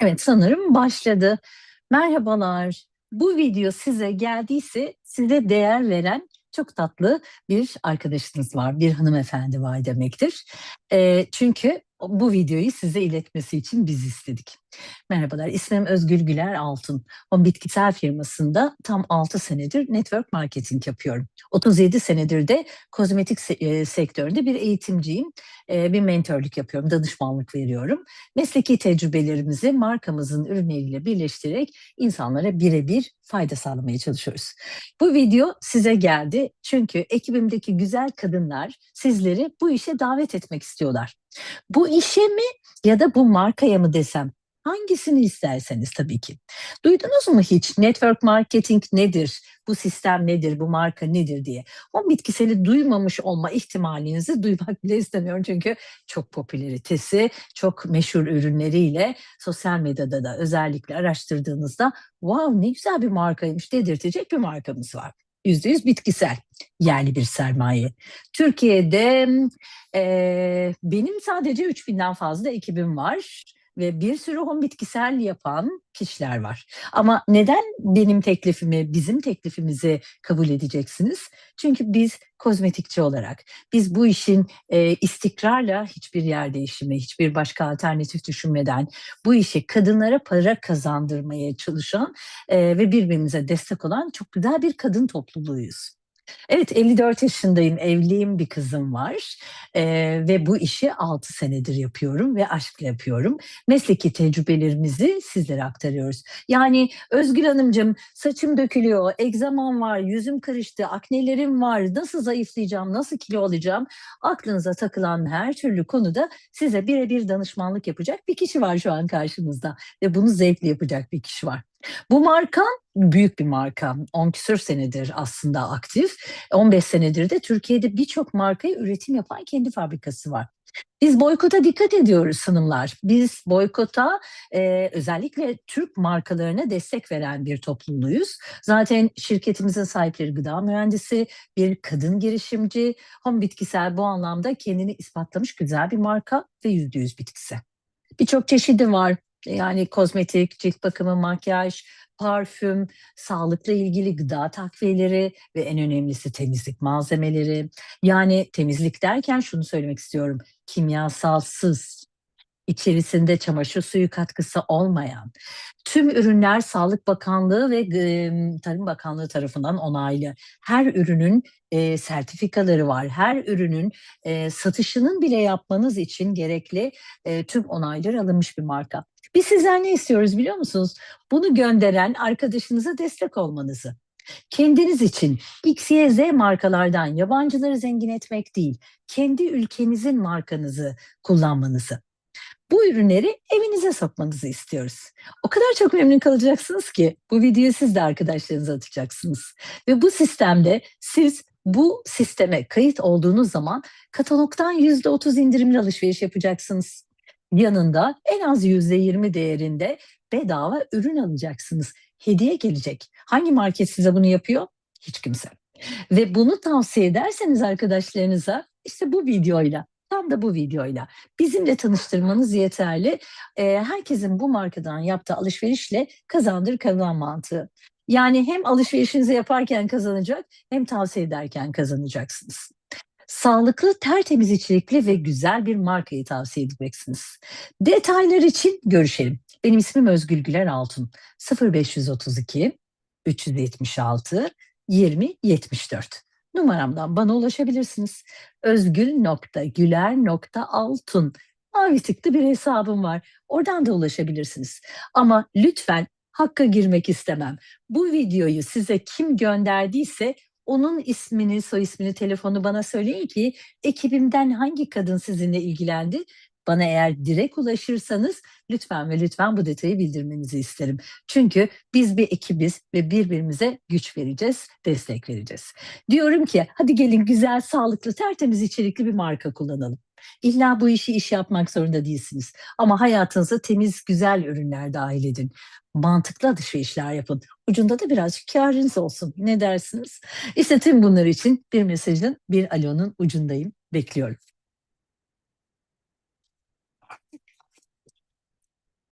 Evet, sanırım başladı. Merhabalar. Bu video size geldiyse size değer veren çok tatlı bir arkadaşınız var, bir hanımefendi var demektir. Eee, çünkü bu videoyu size iletmesi için biz istedik. Merhabalar, ismim Özgül Güler Altun. Home Bitkisel firmasında tam 6 senedir network marketing yapıyorum. 37 senedir de kozmetik eee, sektöründe bir eğitimciyim. Eee, bir mentörlük yapıyorum, danışmanlık veriyorum. Mesleki tecrübelerimizi markamızın ürünleriyle birleştirerek insanlara birebir fayda sağlamaya çalışıyoruz. Bu video size geldi çünkü ekibimdeki güzel kadınlar sizleri bu işe davet etmek istiyorlar. Bu işe mi ya da bu markaya mı desem? Hangisini isterseniz tabii ki. Duydunuz mu hiç network marketing nedir, bu sistem nedir, bu marka nedir diye? Home Bitkisel'i duymamış olma ihtimalinizi duymak bile istemiyorum çünkü çok popülaritesi, çok meşhur ürünleriyle sosyal medyada da özellikle araştırdığınızda "Wow, ne güzel bir markaymış." dedirtecek bir markamız var. %100 bitkisel, yerli bir sermaye. Türkiye'de, eee, benim sadece 3000'den fazla ekibim var ve bir sürü home bitkisel yapan kişiler var. Ama neden benim teklifimi, bizim teklifimizi kabul edeceksiniz? Çünkü biz kozmetikçi olarak, biz bu işin, eee, istikrarla hiçbir yer değişimi, hiçbir başka alternatif düşünmeden bu işi kadınlara para kazandırmaya çalışan, eee, ve birbirimize destek olan çok güzel bir kadın topluluğuyuz. Evet, 54 yaşındayım, evliyim, bir kızım var, eee, ve bu işi 6 senedir yapıyorum ve aşkla yapıyorum. Mesleki tecrübelerimizi sizlere aktarıyoruz. Yani, "Özgül Hanımcığım, saçım dökülüyor, egzamam var, yüzüm kırıştı, aknelerim var, nasıl zayıflayacağım, nasıl kilo alacağım?" Aklınıza takılan her türlü konuda size birebir danışmanlık yapacak bir kişi var şu an karşınızda ve bunu zevkle yapacak bir kişi var. Bu marka büyük bir marka. 10 küsur senedir aslında aktif. 15 senedir de Türkiye'de birçok markaya üretim yapan kendi fabrikası var. Biz boykota dikkat ediyoruz hanımlar. Biz boykota, eee, özellikle Türk markalarına destek veren bir topluluğuyuz. Zaten şirketimizin sahipleri gıda mühendisi, bir kadın girişimci. Home Bitkisel bu anlamda kendini ispatlamış güzel bir marka ve %100 bitkisel. Birçok çeşidi var. Yani kozmetik, cilt bakımı, makyaj, parfüm, sağlıkla ilgili gıda takviyeleri ve en önemlisi temizlik malzemeleri. Yani temizlik derken şunu söylemek istiyorum, kimyasalsız, içerisinde çamaşır suyu katkısı olmayan, tüm ürünler Sağlık Bakanlığı ve Tarım Bakanlığı tarafından onaylı. Her ürünün, eee, sertifikaları var. Her ürünün, eee, satışının bile yapmanız için gerekli, eee, tüm onaylar alınmış bir marka. Biz sizden ne istiyoruz biliyor musunuz? Bunu gönderen arkadaşınıza destek olmanızı. Kendiniz için X, Y, Z markalardan yabancıları zengin etmek değil, kendi ülkenizin markanızı kullanmanızı. Bu ürünleri evinize sokmanızı istiyoruz. O kadar çok memnun kalacaksınız ki bu videoyu siz de arkadaşlarınıza atacaksınız ve bu sistemde siz bu sisteme kayıt olduğunuz zaman katalogdan %30 indirimli alışveriş yapacaksınız. Yanında en az %20 değerinde bedava ürün alacaksınız. Hediye gelecek. Hangi market size bunu yapıyor? Hiç kimse. Ve bunu tavsiye ederseniz arkadaşlarınıza, işte bu videoyla, tam da bu videoyla bizimle tanıştırmanız yeterli. Eee, herkesin bu markadan yaptığı alışverişle kazandır kazan mantığı. Yani hem alışverişinizi yaparken kazanacak hem tavsiye ederken kazanacaksınız. Sağlıklı, tertemiz içerikli ve güzel bir markayı tavsiye edeceksiniz. Detaylar için görüşelim. Benim ismim Özgül Güler Altun. 0532 376 20 74 numaramdan bana ulaşabilirsiniz. özgül.güler.altun mavi tıklı bir hesabım var. Oradan da ulaşabilirsiniz. Ama lütfen hakka girmek istemem. Bu videoyu size kim gönderdiyse onun ismini, soy ismini, telefonunu bana söyleyin ki ekibimden hangi kadın sizinle ilgilendi? Bana eğer direkt ulaşırsanız lütfen ve lütfen bu detayı bildirmenizi isterim. Çünkü biz bir ekibiz ve birbirimize güç vereceğiz, destek vereceğiz. Diyorum ki hadi gelin güzel, sağlıklı, tertemiz içerikli bir marka kullanalım. İlla bu işi iş yapmak zorunda değilsiniz ama hayatınıza temiz, güzel ürünler dâhil edin. Mantıklı alışverişler yapın. Ucunda da birazcık kârınız olsun. Ne dersiniz? İşte tüm bunlar için bir mesajın, bir alonun ucundayım. Bekliyorum.